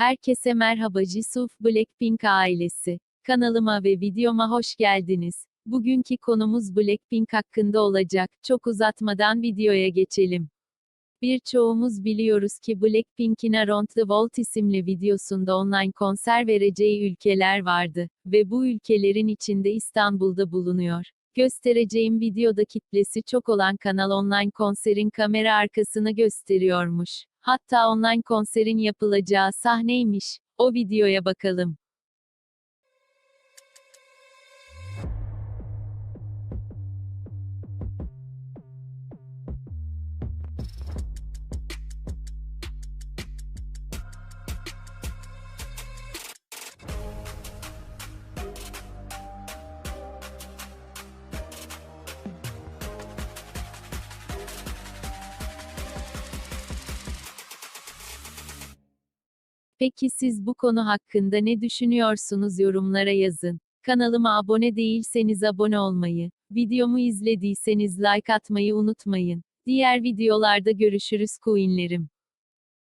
Herkese merhaba Jisoof Blackpink ailesi. Kanalıma ve videoma hoş geldiniz. Bugünkü konumuz Blackpink hakkında olacak. Çok uzatmadan videoya geçelim. Birçoğumuz biliyoruz ki Blackpink'in Around the World isimli videosunda online konser vereceği ülkeler vardı ve bu ülkelerin içinde İstanbul'da bulunuyor. Göstereceğim videoda kitlesi çok olan kanal online konserin kamera arkasını gösteriyormuş. Hatta online konserin yapılacağı sahneymiş. O videoya bakalım. Peki siz bu konu hakkında ne düşünüyorsunuz yorumlara yazın. Kanalıma abone değilseniz abone olmayı, videomu izlediyseniz like atmayı unutmayın. Diğer videolarda görüşürüz coinlerim.